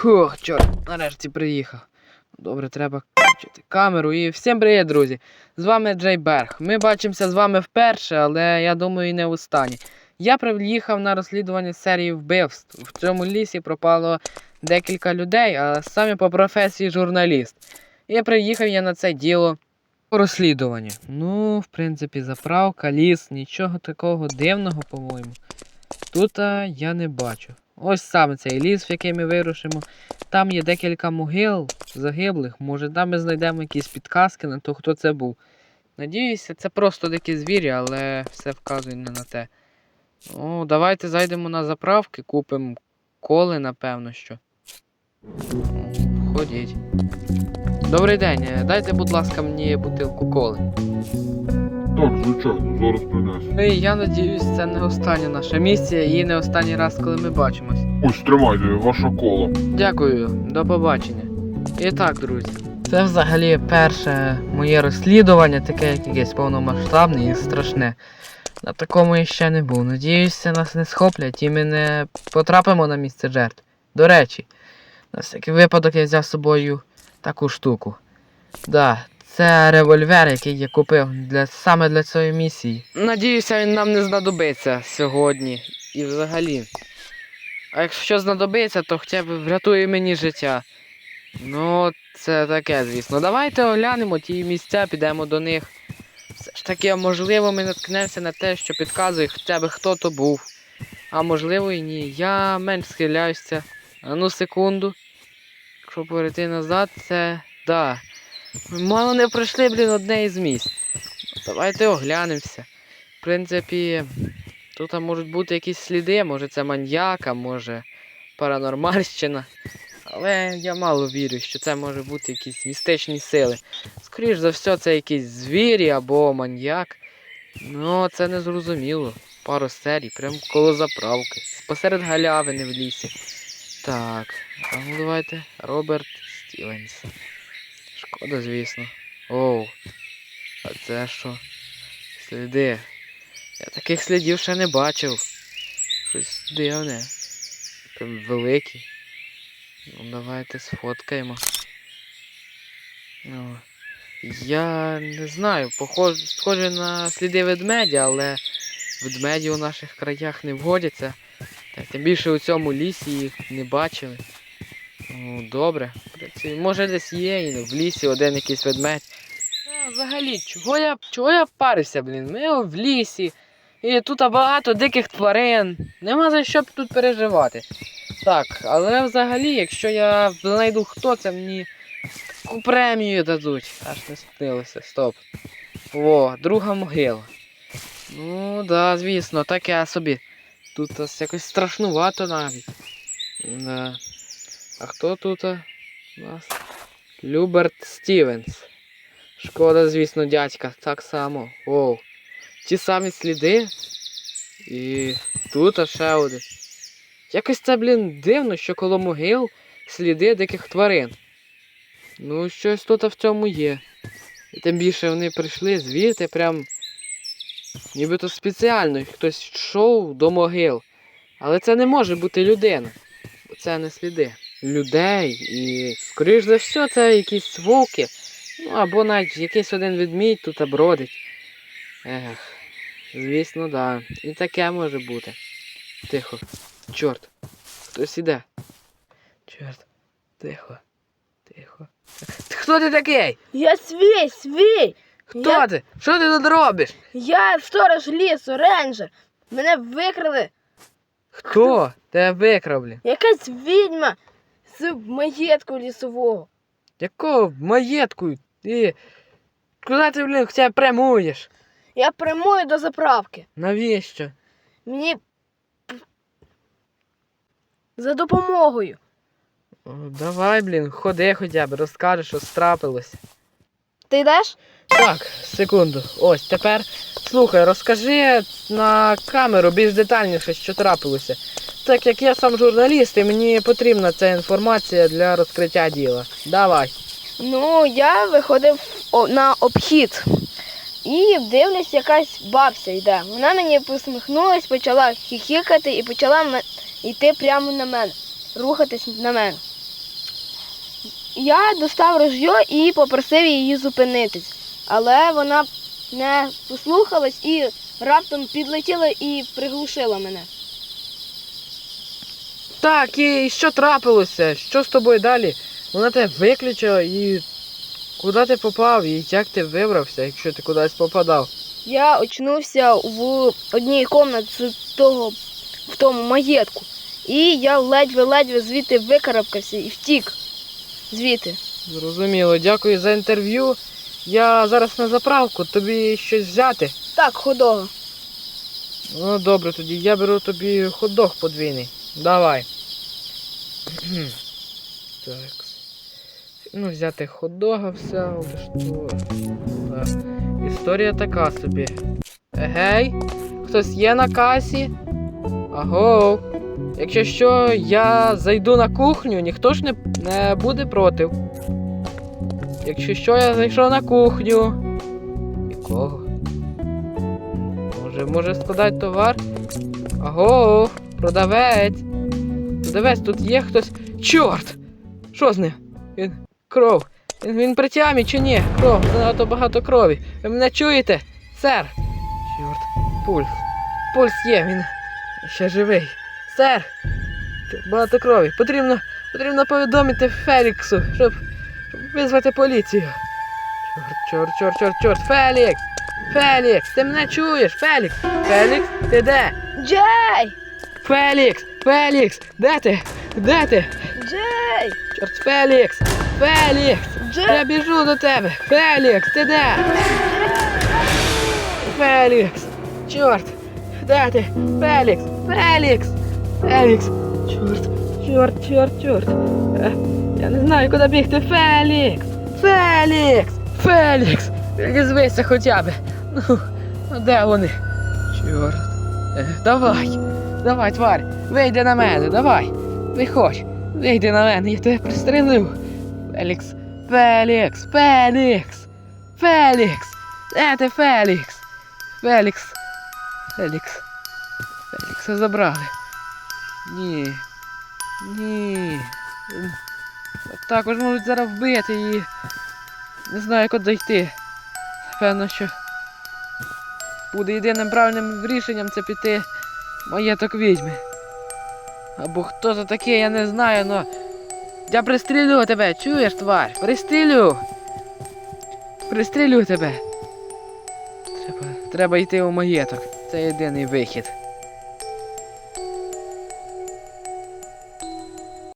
Хух, чорт, нарешті приїхав. Добре, треба включити камеру. І всім привіт, друзі! З вами Джей Берг. Ми бачимося з вами вперше, але я думаю, і не останнє. Я приїхав на розслідування серії вбивств. В цьому лісі пропало декілька людей, а саме по професії журналіст. І приїхав я на це діло по розслідуванню. Ну, в принципі, заправка, ліс, нічого такого дивного, по-моєму. Тут а, я не бачу. Ось саме цей ліс, в який ми вирушимо. Там є декілька могил загиблих. Може, там ми знайдемо якісь підказки на то, хто це був. Надіюся, це просто дикі звірі, але все вказує не на те. Ну, давайте зайдемо на заправки, купимо коли, напевно, що. Ходіть. Добрий день, дайте, будь ласка, мені бутилку коли. Так, звичайно, зараз принесу. Ну і я надіюсь, це не остання наша місія і не останній раз, коли ми бачимось. Ось тримайте, ваша кола. Дякую, до побачення. І так, друзі. Це взагалі перше моє розслідування, таке як якесь повномасштабне і страшне. На такому я ще не був. Надіюся, нас не схоплять і ми не потрапимо на місце жертв. До речі, на всякий випадок я взяв з собою таку штуку. Да, це револьвер, який я купив для, саме для цієї місії. Надіюся, він нам не знадобиться сьогодні і взагалі. А якщо знадобиться, то хоча б врятує мені життя. Ну, це таке, звісно. Давайте оглянемо ті місця, підемо до них. Все ж таки, можливо, ми наткнемося на те, що підказує хоча б хто то був. А можливо і ні. Я менш схиляюся. А ну секунду. Якщо перейти назад, це. Да. Ми мало не пройшли, блін, одне із місць. Давайте оглянемося. В принципі, тут можуть бути якісь сліди, може це маньяка, може паранормальщина. Але я мало вірю, що це може бути якісь містичні сили. Скоріш за все, це якісь звірі або маньяк. Ну, це не зрозуміло. Пару серій, прям коло заправки. Посеред галявини в лісі. Так, а ну давайте. Роберт Стівенс. Шкода, звісно. Оу. А це що? Сліди. Я таких слідів ще не бачив. Щось дивне. Прям великі. Ну, давайте сфоткаємо. Ну, я не знаю, похоже, схоже на сліди ведмедя, але ведмеді у наших краях не вгодяться. Тим більше у цьому лісі їх не бачили. Ну, добре. Може десь є і в лісі один якийсь ведмедь. А, взагалі, чого я, чого я парився, блін? Ми в лісі. І тут багато диких тварин. Нема за що тут переживати. Так, але взагалі, якщо я знайду хто це мені таку премію дадуть. Аж не снилося, стоп. О, друга могила. Ну, да, звісно, таке собі. Тут ось якось страшнувато навіть. Да. А хто тут у нас? Люберт Стівенс. Шкода, звісно, дядька, так само. Оу. Ті самі сліди. І тут ще один. Якось це, блін, дивно, що коло могил сліди диких тварин. Ну, щось тут в цьому є. І тим більше вони прийшли звідти прям. Нібито спеціально хтось йшов до могил. Але це не може бути людина. Бо це не сліди. Людей і, скоріш за все, це якісь вовки. Ну або навіть якийсь один ведмідь тут бродить. Ех, звісно, да. І таке може бути. Тихо. Чорт. Хтось іде. Чорт. Тихо. Тихо. Ти Хто ти такий? Я свій, свій! Хто Я- ти? Що ти тут робиш? Я сторож лісу, рейнджер. Мене викрали. Хто? Тебе викрав, блін. Якась відьма з маєтку лісового. Якого маєтку? Ти. Куди ти, блін, хоча прямуєш? Я прямую до заправки. Навіщо? Мені за допомогою. О, давай, блін, ходи хоча б, розкажи, що страпилося. Ти йдеш? Так, секунду. Ось тепер. Слухай, розкажи на камеру більш детальніше, що трапилося. Так як я сам журналіст, і мені потрібна ця інформація для розкриття діла. Давай. Ну, я виходив на обхід. І дивлюсь, якась бабця йде. Вона мені посміхнулась, почала хіхікати і почала йти прямо на мене, рухатись на мене. я достав ружьо і попросив її зупинитись. Але вона не послухалась і раптом підлетіла і приглушила мене. Так, і що трапилося? Що з тобою далі? Вона тебе виключила і. Куди ти попав і як ти вибрався, якщо ти кудись попадав? Я очнувся в одній кімнаті з того в тому маєтку. І я ледве-ледве звідти викарабкався і втік звідти. Зрозуміло, дякую за інтерв'ю. Я зараз на заправку, тобі щось взяти. Так, ходого. Ну добре, тоді я беру тобі хот-дог подвійний. Давай. Так. Ну, взяти хот-дога все, що. Так. Історія така собі. Егей, хтось є на касі? Аго. Якщо що, я зайду на кухню, ніхто ж не, не буде проти. Якщо що, я зайшов на кухню. Нікого. Може, може складати товар? Аго, продавець. Продавець, тут є хтось. Чорт! Що з ним? Він кров. Він, він при тямі чи ні? Кров, занадто багато крові. Ви мене чуєте? Сер! Чорт, пульс. Пульс є, він ще живий. Сер! Багато крові. Потрібно, потрібно повідомити Феліксу, щоб, визвати поліцію. Чорт, чорт, чорт, чорт, чорт. Фелікс! Фелікс, ти мене чуєш? Фелікс! Фелікс, ти де? Джей! Фелікс! Фелікс! Де ти? Де ти? Джей! Чорт, Фелікс! Фелікс! Джей! Я біжу до тебе! Фелікс, ти де? Фелікс! Чорт! Де ти? Фелікс! Фелікс! Фелікс! Чорт! Чорт, чорт, чорт! Е, Я не знаю, куди бігти. Фелікс! Фелікс! Фелікс! Звися хоча б! Ну, ну де вони? Чорт! Е, Давай! Давай, тварь! Вийди на мене, давай! Виходь! Вийди на мене, я тебе пристрелив! Фелікс! Фелікс! Фелікс! Фелікс! Де ти Фелікс? Фелікс! Фелікс! Фелікса забрали. Ні. Ні. Також можуть зараз вбити і. Не знаю, куди йти. Певно, що. Буде єдиним правильним рішенням це піти маєток відьми. Або хто це такий, я не знаю, но. Я пристрілю тебе, чуєш, тварь? Пристрілю! Пристрілю тебе. Треба, треба йти у маєток. Це єдиний вихід.